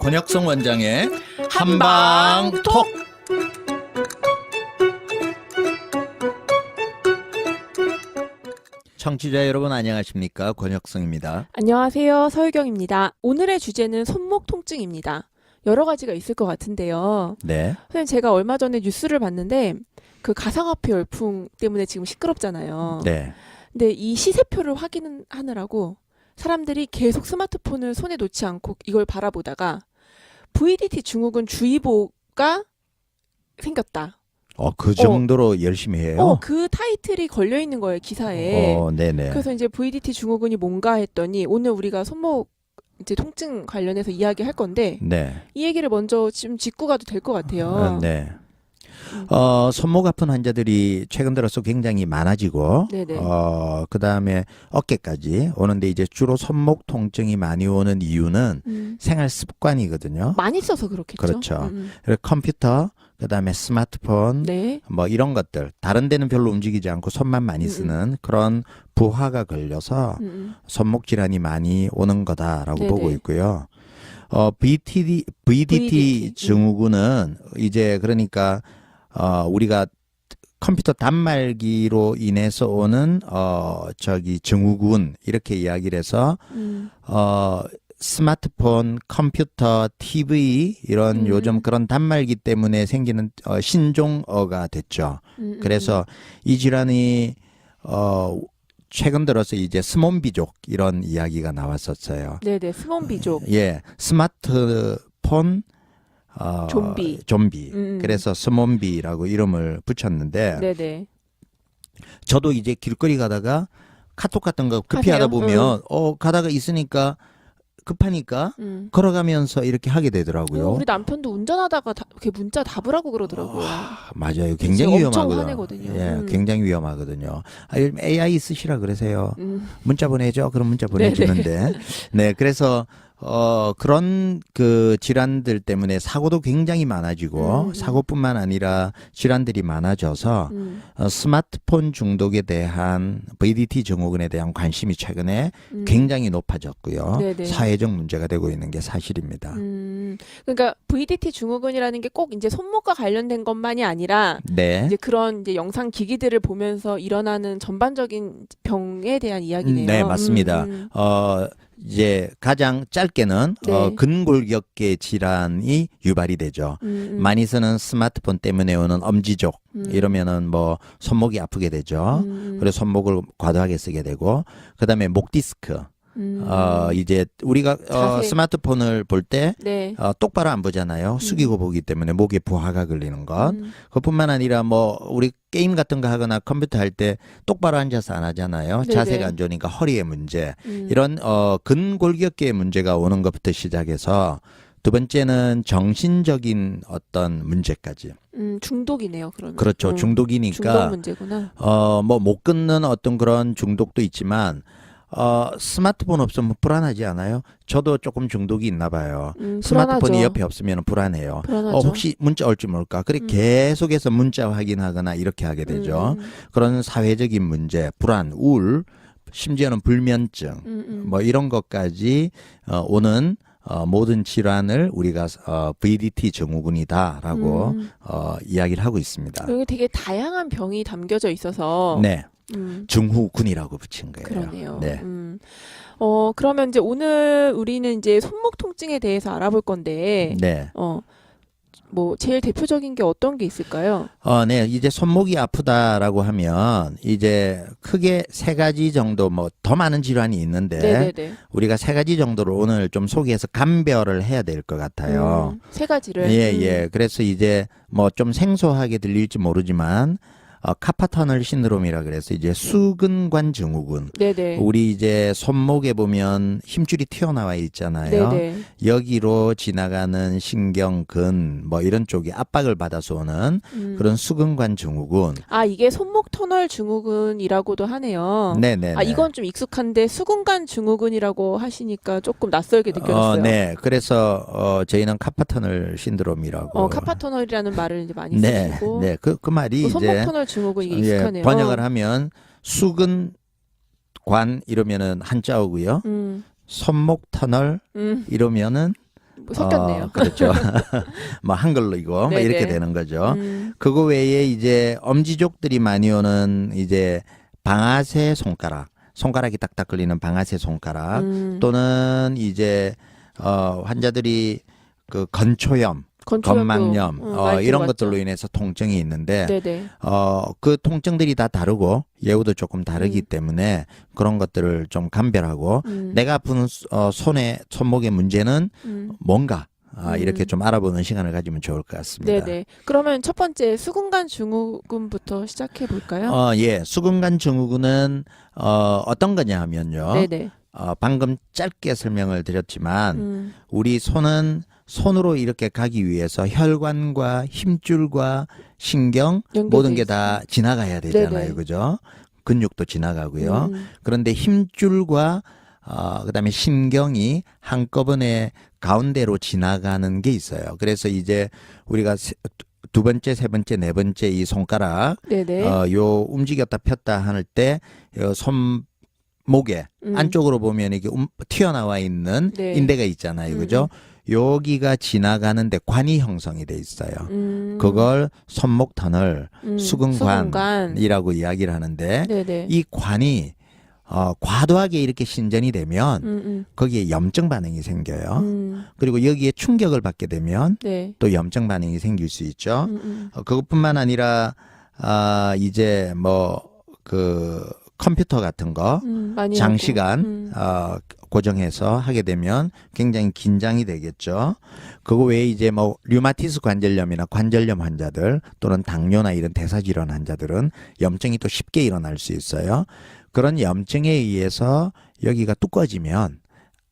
권혁성 원장의 한방 한방 톡. 청취자 여러분 안녕하십니까 권혁성입니다. 안녕하세요. 서유경입니다. 오늘의 주제는 손목 통증입니다. 여러 가지가 있을 것 같은데요. 네, 선생님, 제가 얼마 전에 뉴스를 봤는데 그 가상화폐 열풍 때문에 지금 시끄럽잖아요. 네, 근데 이 시세표를 확인하느라고 사람들이 계속 스마트폰을 손에 놓지 않고 이걸 바라보다가 VDT 증후군 주의보가 생겼다. 어 그 정도로 열심히 해요. 어, 그 타이틀이 걸려 있는 거예요, 기사에. 어, 네네. 그래서 이제 VDT 증후군이 뭔가 했더니 오늘 우리가 손목 이제 통증 관련해서 이야기할 건데 네, 이 얘기를 먼저 지금 짚고 가도 될 것 같아요. 어, 네. 음. 어, 손목 아픈 환자들이 최근 들어서 굉장히 많아지고, 네네. 어, 그 다음에 어깨까지 오는데 이제 주로 손목 통증이 많이 오는 이유는 음. 생활 습관이거든요. 많이 써서 그렇겠죠. 그렇죠. 음, 그래서 컴퓨터, 그 다음에 스마트폰, 음. 네. 뭐 이런 것들, 다른 데는 별로 움직이지 않고 손만 많이 음, 쓰는 그런 부하가 걸려서 음, 음. 손목 질환이 많이 오는 거다라고 네네. 보고 있고요. 어, VTD, VDT VDT, 음. 증후군은 이제 그러니까 어, 우리가 컴퓨터 단말기로 인해서 오는 어, 저기 증후군 이렇게 이야기를 해서 음. 어, 스마트폰, 컴퓨터, TV 이런 음. 요즘 그런 단말기 때문에 생기는 어, 신종어가 됐죠. 음, 음, 그래서 이 질환이 어 최근 들어서 이제 스몬비족 이런 이야기가 나왔었어요. 음. 네네 스몬비족. 예, 스마트폰 어, 좀비. 좀비. 음. 그래서 스몬비라고 이름을 붙였는데 네네. 저도 이제 길거리 가다가 카톡 같은 거 급히 하세요? 하다 보면 어 가다가 있으니까 급하니까 음. 걸어가면서 이렇게 하게 되더라고요. 어, 우리 남편도 운전하다가 다, 이렇게 문자 답으라고 그러더라고요. 아, 맞아요. 굉장히 위험하거든요. 예, 음. 굉장히 위험하거든요. 아, 요즘 AI 쓰시라 그러세요. 음. 문자 보내죠. 그럼 문자 보내주는데. 네, 그래서 어 그런 그 질환들 때문에 사고도 굉장히 많아지고 음, 음. 사고뿐만 아니라 질환들이 많아져서 음. 어, 스마트폰 중독에 대한 VDT 증후군에 대한 관심이 최근에 음. 굉장히 높아졌고요. 네네. 사회적 문제가 되고 있는 게 사실입니다. 음, 그러니까 VDT 증후군이라는 게 꼭 이제 손목과 관련된 것만이 아니라 네. 이제 그런 이제 영상 기기들을 보면서 일어나는 전반적인 병에 대한 이야기네요. 네, 맞습니다. 음, 음. 어 이제 가장 짧게는 네. 어 근골격계 질환이 유발이 되죠. 음, 음. 많이 쓰는 스마트폰 때문에 오는 엄지족 음. 이러면은 뭐 손목이 아프게 되죠. 음, 그래서 손목을 과도하게 쓰게 되고 그다음에 목 디스크. 음. 어 이제 우리가 어 자세. 스마트폰을 볼 때 네. 어, 똑바로 안 보잖아요. 숙이고 보기 때문에 목에 부하가 걸리는 것. 음. 그뿐만 아니라 뭐 우리 게임 같은 거 하거나 컴퓨터 할 때 똑바로 앉아서 안 하잖아요. 네네. 자세가 안 좋으니까 허리에 문제. 음. 이런 어 근골격계의 문제가 오는 것부터 시작해서 두 번째는 정신적인 어떤 문제까지. 음, 중독이네요. 그러면. 그렇죠. 음. 중독이니까 중독 문제구나. 어 뭐 못 끊는 어떤 그런 중독도 있지만 어 스마트폰 없으면 불안하지 않아요? 저도 조금 중독이 있나 봐요. 음, 스마트폰이 불안하죠. 옆에 없으면 불안해요. 불안하죠. 어, 혹시 문자 올지 모를까? 그래 음. 계속해서 문자 확인하거나 이렇게 하게 되죠. 음, 그런 사회적인 문제, 불안, 우울, 심지어는 불면증, 음, 음. 뭐 이런 것까지 어, 오는 어, 모든 질환을 우리가 어, VDT 증후군이다라고 음. 어, 이야기를 하고 있습니다. 여기 되게 다양한 병이 담겨져 있어서 네, 음, 증후군이라고 붙인 거예요. 그러네요. 네, 음. 어, 그러면 이제 오늘 우리는 이제 손목 통증에 대해서 알아볼 건데, 네. 어, 뭐, 제일 대표적인 게 어떤 게 있을까요? 어, 네. 이제 손목이 아프다라고 하면 이제 크게 세 가지 정도 뭐 더 많은 질환이 있는데 네네네. 우리가 세 가지 정도로 오늘 좀 소개해서 감별을 해야 될 것 같아요. 음, 세 가지를. 예, 음. 예. 그래서 이제 뭐 좀 생소하게 들릴지 모르지만 어, 카파터널 신드롬이라 그래서 이제 수근관 증후군. 네네. 우리 이제 손목에 보면 힘줄이 튀어나와 있잖아요. 네네. 여기로 지나가는 신경근 뭐 이런 쪽이 압박을 받아서 오는 음. 그런 수근관 증후군. 아, 이게 손목 터널 증후군이라고도 하네요. 네네. 아, 이건 좀 익숙한데 수근관 증후군이라고 하시니까 조금 낯설게 느껴졌어요. 어, 네. 그래서 어, 저희는 카파터널 신드롬이라고. 어, 카파터널이라는 말을 이제 많이 네, 쓰시고. 네. 그, 그 말이 어, 이제 손목 터널 증후군 이게 익숙하네요. 예, 번역을 하면 수근 관 이러면은 한자어고요. 음, 손목 터널 음, 이러면은 뭐 섞였네요. 어, 그렇죠. 뭐 한글로 이거 뭐. 이렇게 되는 거죠. 음, 그거 외에 이제 엄지족들이 많이 오는 이제 방아쇠 손가락, 손가락이 딱딱 걸리는 방아쇠 손가락 음, 또는 이제 어 환자들이 그 건초염, 건망염 음, 어 많이 이런. 것들로 인해서 통증이 있는데 네네. 어 그 통증들이 다 다르고 예후도 조금 다르기 음. 때문에 그런 것들을 좀 감별하고 음, 내가 아픈 수- 어, 손에 손목의 문제는 음, 뭔가 아, 이렇게 음. 좀 알아보는 시간을 가지면 좋을 것 같습니다. 네네. 그러면 첫 번째 수근관 증후군부터 시작해 볼까요? 어, 예. 수근관 증후군은 어, 어떤 거냐 하면요. 네네. 어, 방금 짧게 설명을 드렸지만 음, 우리 손은 손으로 이렇게 가기 위해서 혈관과 힘줄과 신경 모든 게 다. 지나가야 되잖아요. 네네. 그죠? 근육도 지나가고요. 음, 그런데 힘줄과 어, 그다음에 신경이 한꺼번에 가운데로 지나가는 게 있어요. 그래서 이제 우리가 세- 두 번째, 세 번째, 네 번째 이 손가락 네네. 어, 요 움직였다 폈다 할 때, 요 손목에 음, 안쪽으로 보면 이게 움, 튀어나와 있는 네. 인대가 있잖아요. 음, 그죠? 여기가 지나가는데 관이 형성이 돼 있어요. 음, 그걸 손목 터널 음, 수근관. 수근관. 이라고 이야기를 하는데 네네. 이 관이 어, 과도하게 이렇게 신전이 되면 음, 음, 거기에 염증 반응이 생겨요. 음, 그리고 여기에 충격을 받게 되면 네. 또 염증 반응이 생길 수 있죠. 음, 음, 어, 그것뿐만 아니라 아 이제 뭐 그 컴퓨터 같은 거 음, 장시간. 음, 어 고정해서 하게 되면 굉장히 긴장이 되겠죠. 그거 외에 이제 뭐 류마티스 관절염이나 관절염 환자들 또는 당뇨나 이런 대사질환 환자들은 염증이 또 쉽게 일어날 수 있어요. 그런 염증에 의해서 여기가 두꺼워지면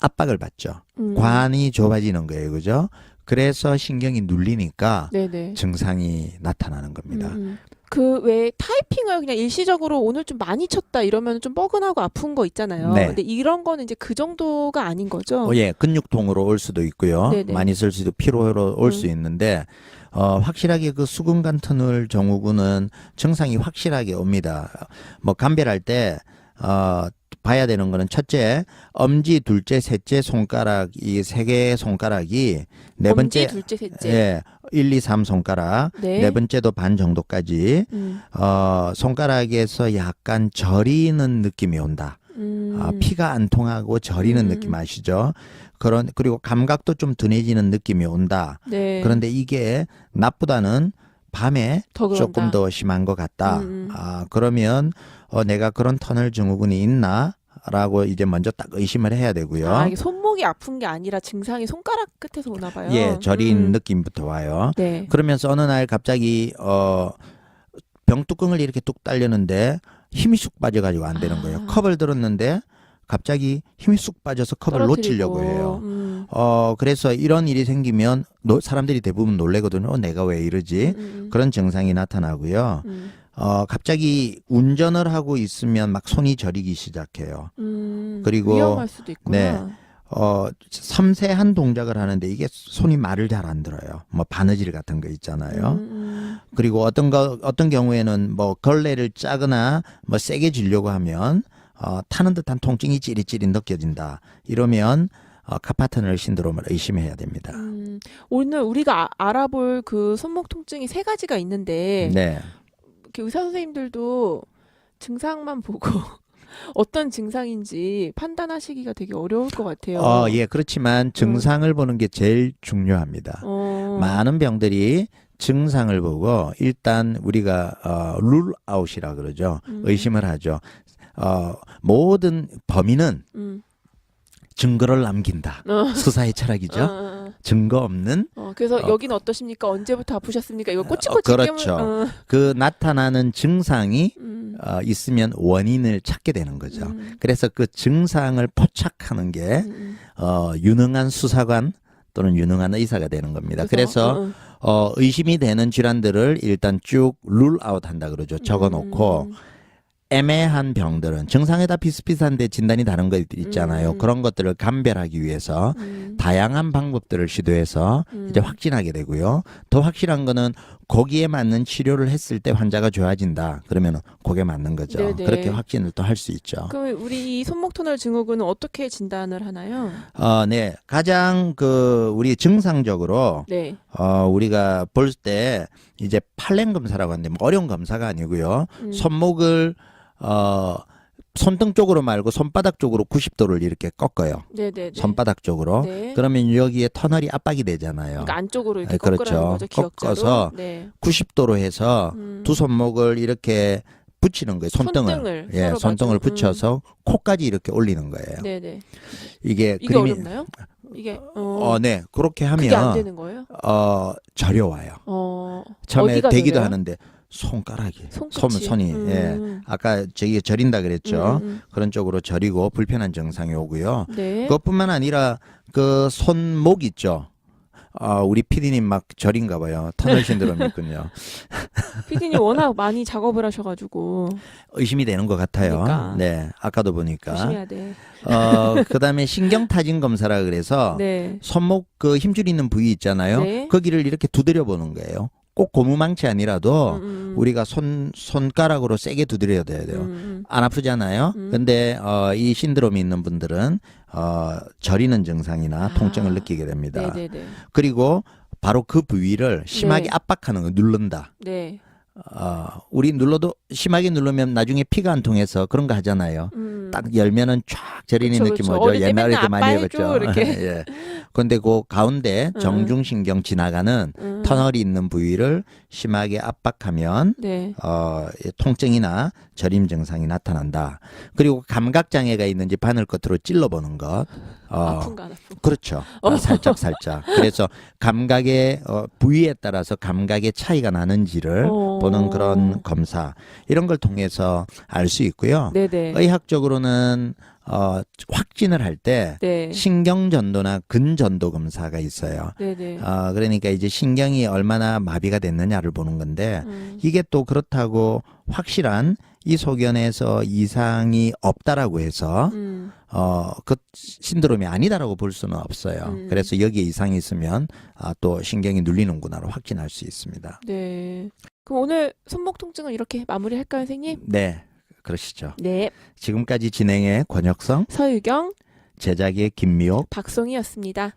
압박을 받죠. 음, 관이 좁아지는 거예요. 그죠? 그래서 신경이 눌리니까 네네. 증상이 나타나는 겁니다. 음, 음. 그왜 타이핑을 그냥 일시적으로 오늘 좀 많이 쳤다 이러면 좀 뻐근하고 아픈 거 있잖아요. 네. 근데 이런 거는 이제 그 정도가 아닌 거죠. 어, 예, 근육통으로 올 수도 있고요. 네네. 많이 쓸 수도 피로로 올수 음. 있는데 어, 확실하게 그 수근관 터널 증후군은 증상이 확실하게 옵니다. 뭐 감별할 때 어, 봐야 되는 거는 첫째, 엄지, 둘째, 셋째 손가락 이 세 개의 손가락이 네 번째 둘째, 셋째. 예, 1, 2, 3 손가락 네. 네 번째도 반 정도까지 음, 어, 손가락에서 약간 저리는 느낌이 온다. 음, 아, 피가 안 통하고 저리는 음. 느낌 아시죠? 그런 그리고 감각도 좀 둔해지는 느낌이 온다. 네. 그런데 이게 낮보다는 밤에 더. 조금 더 심한 것 같다. 음, 음. 아 그러면 어, 내가 그런 터널 증후군이 있나? 라고 이제 먼저 딱 의심을 해야 되고요. 아, 이게 손목이 아픈 게 아니라 증상이 손가락 끝에서 오나 봐요. 예, 저린 음, 느낌부터 와요. 네. 그러면서 어느 날 갑자기 어 병뚜껑을 이렇게 뚝 딸렸는데 힘이 쑥 빠져가지고 안 되는 거예요. 아. 컵을 들었는데 갑자기 힘이 쑥 빠져서 컵을 떨어뜨리고. 놓치려고 해요. 음, 어 그래서 이런 일이 생기면 노- 사람들이 대부분 놀래거든요. 어, 내가 왜 이러지? 음, 음, 그런 증상이 나타나고요. 음, 어 갑자기 운전을 하고 있으면 막 손이 저리기 시작해요. 음, 그리고- 위험할 수도 있구나. 네. 어 섬세한 동작을 하는데 이게 손이 말을 잘 안 들어요. 뭐 바느질 같은 거 있잖아요. 음, 음, 그리고 어떤 거 어떤 경우에는 뭐 걸레를 짜거나 뭐 세게 쥐려고 하면 어, 타는 듯한 통증이 찌릿찌릿 느껴진다. 이러면 어, 카파터널 신드롬을 의심해야 됩니다. 음, 오늘 우리가 아- 알아볼 그 손목 통증이 세 가지가 있는데 네, 이렇게 의사 선생님들도 증상만 보고 어떤 증상인지 판단하시기가 되게 어려울 것 같아요. 어, 예, 그렇지만 증상을 보는 게 제일 중요합니다. 어, 많은 병들이 증상을 보고 일단 우리가 어, 룰 아웃이라 그러죠. 음. 의심을 하죠. 어, 모든 범인은 음. 증거를 남긴다. 어. 수사의 철학이죠. 어, 어, 증거 없는 어. 그래서 어. 여기는 어떠십니까? 언제부터 아프셨습니까? 이거 어, 꼬치꼬치 그렇죠. 깨물- 어, 그 나타나는 증상이 음, 어, 있으면 원인을 찾게 되는 거죠. 음, 그래서 그 증상을 포착하는 게 음, 어, 유능한 수사관 또는 유능한 의사가 되는 겁니다. 그래서 어, 어. 어, 의심이 되는 질환들을 일단 쭉 룰 아웃 한다 그러죠. 적어 놓고 음, 애매한 병들은 증상에 다 비슷비슷한데 진단이 다른 것들 있잖아요. 음. 그런 것들을 감별하기 위해서 음, 다양한 방법들을 시도해서 음. 이제 확진하게 되고요. 더 확실한 거는 거기에 맞는 치료를 했을 때 환자가 좋아진다. 그러면 거기에 맞는 거죠. 네네. 그렇게 확진을 또 할 수 있죠. 그럼 우리 이 손목 터널 증후군은 어떻게 진단을 하나요? 어, 네. 가장 그 우리 증상적으로 네. 어, 우리가 볼 때 이제 팔렘 검사라고 하는데 뭐 어려운 검사가 아니고요. 음. 손목을 어 손등 쪽으로 말고 손바닥 쪽으로 90도를 이렇게 꺾어요. 네네네. 손바닥 쪽으로. 네. 그러면 여기에 터널이 압박이 되잖아요. 그러니까 안쪽으로 이렇게 네, 그렇죠. 꺾으라는 거죠. 기억자로. 꺾어서 네. 90도로 해서 음. 두 손목을 이렇게 붙이는 거예요. 손등을. 손등을 예, 서로 손등을 마주- 음. 붙여서 코까지 이렇게 올리는 거예요. 네네. 이게 이게 그림이 어렵나요? 이게 어, 어, 네. 그렇게 그게 안 하면 되는 거예요? 어, 저려와요. 어. 처음에 어디가 되기도 저려요? 하는데 손가락이. 손, 손이 음. 예. 아까 저기 저린다 그랬죠. 음, 음, 그런 쪽으로 저리고 불편한 증상이 오고요. 음. 네. 그것뿐만 아니라 그 손목 있죠. 아, 우리 피디님 막 저린가 봐요. 터널 신드롬이 있군요. 피디님 워낙 많이 작업을 하셔가지고 의심이 되는 것 같아요. 그러니까. 네, 아까도 보니까. 조심해야 돼. 어, 그다음에 신경 타진 검사라 그래서 네. 손목 그 힘줄 있는 부위 있잖아요. 네. 거기를 이렇게 두드려 보는 거예요. 꼭 고무망치 아니라도 음, 음, 우리가 손 손가락으로 세게 두드려야 돼요. 음, 음. 안 아프잖아요. 음. 근데 어, 이 신드롬이 있는 분들은 어, 저리는 증상이나 아. 통증을 느끼게 됩니다. 네네네. 그리고 바로 그 부위를 심하게 네. 압박하는 거 누른다. 네. 어, 우리 눌러도 심하게 누르면 나중에 피가 안 통해서 그런 거 하잖아요. 음. 딱 열면은 쫙 저리는 그쵸, 느낌 그쵸. 오죠. 어릴 때 옛날에 맨날 그 많이 해봤죠. 예. 근데 그 가운데 음. 정중신경 지나가는 음. 터널이 있는 부위를 심하게 압박하면 네. 어, 이 통증이나 저림 증상이 나타난다. 그리고 감각 장애가 있는지 바늘 끝으로 찔러보는 것. 어, 아픈가 안 아픈. 그렇죠. 어, 살짝 살짝. 그래서 감각의 어, 부위에 따라서 감각의 차이가 나는지를 어. 보는 그런 검사 이런 걸 통해서 알 수 있고요. 네네. 의학적으로는 어, 확진을 할때 네. 신경전도나 근전도 검사가 있어요. 네네. 어, 그러니까 이제 신경이 얼마나 마비가 됐느냐를 보는 건데 음. 이게 또 그렇다고 확실한 이 소견에서 이상이 없다라고 해서 음. 어, 그 신드롬이 아니다라고 볼 수는 없어요. 음. 그래서 여기에 이상이 있으면 아, 또 신경이 눌리는구나로 확진할 수 있습니다. 네. 그럼 오늘 손목 통증은 이렇게 마무리할까요, 선생님? 네. 그러시죠. 네. 지금까지 진행의 권혁성, 서유경, 제작의 김미옥, 박송이었습니다.